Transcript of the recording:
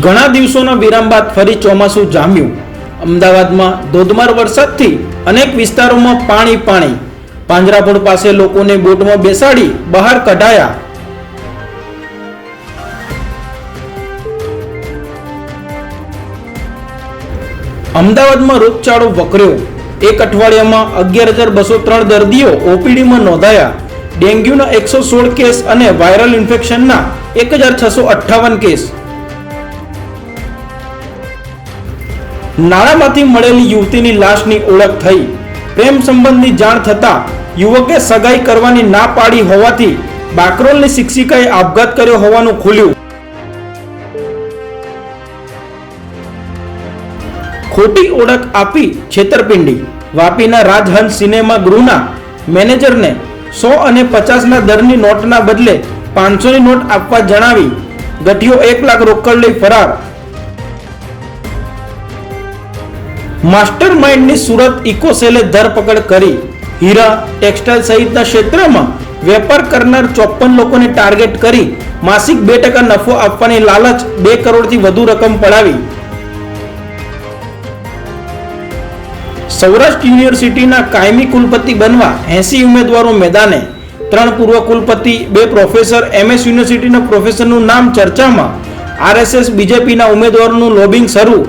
ઘણા દિવસોના વિરામ બાદ ફરી ચોમાસું જામ્યું. અમદાવાદમાં ધોધમાર વરસાદથી અનેક વિસ્તારોમાં પાણી પાણી. પાંજરાપોળ પાસે લોકોને બોટમાં બેસાડી બહાર કઢાયા. અમદાવાદમાં રોગચાળો વકર્યો. એક અઠવાડિયામાં અગિયાર હજાર બસો ત્રણ દર્દીઓ ઓપીડીમાં નોંધાયા. ડેન્ગ્યુના એકસો સોળ કેસ અને વાયરલ ઇન્ફેક્શનના એક હજાર છસો અઠ્ઠાવન કેસ. નાણામાંથી મળેલી યુવતીની લાશની ઓળખ થઈ. પ્રેમ સંબંધની જાણ થતાં યુવકે સગાઈ કરવાની ના પાડી હોવાથી બાકરોલની શિક્ષિકાએ આપઘાત કર્યો હોવાનું ખુલ્યું. ખોટી ઓળખ આપી છેતરપિંડી. વાપીના રાજહંસ સિનેમા ગૃહના મેનેજરને સો અને પચાસના દરની નોટના બદલે પાંચસોની નોટ આપવા જણાવી ગઠિયો એક લાખ રોકડ લઈ ફરાર. માસ્ટર માઇન્ડની સુરત ઇકોસેલે ધરપકડ કરી. હીરા ટેક્સટાઇલ સહિતના ક્ષેત્રમાં વેપાર કરનાર ચોપન લોકોને ટાર્ગેટ કરી માસિક બે ટકા નફો આપવાની લાલચ બે કરોડથી વધુ રકમ પડાવી. સૌરાષ્ટ્ર યુનિવર્સિટીના કાયમી કુલપતિ બનવા એસી ઉમેદવારો મેદાને. ત્રણ પૂર્વ કુલપતિ, બે પ્રોફેસર, એમએસ યુનિવર્સિટીના પ્રોફેસરનું નામ ચર્ચામાં. આરએસએસ, બીજેપીના ઉમેદવારોનું લોબિંગ શરૂ.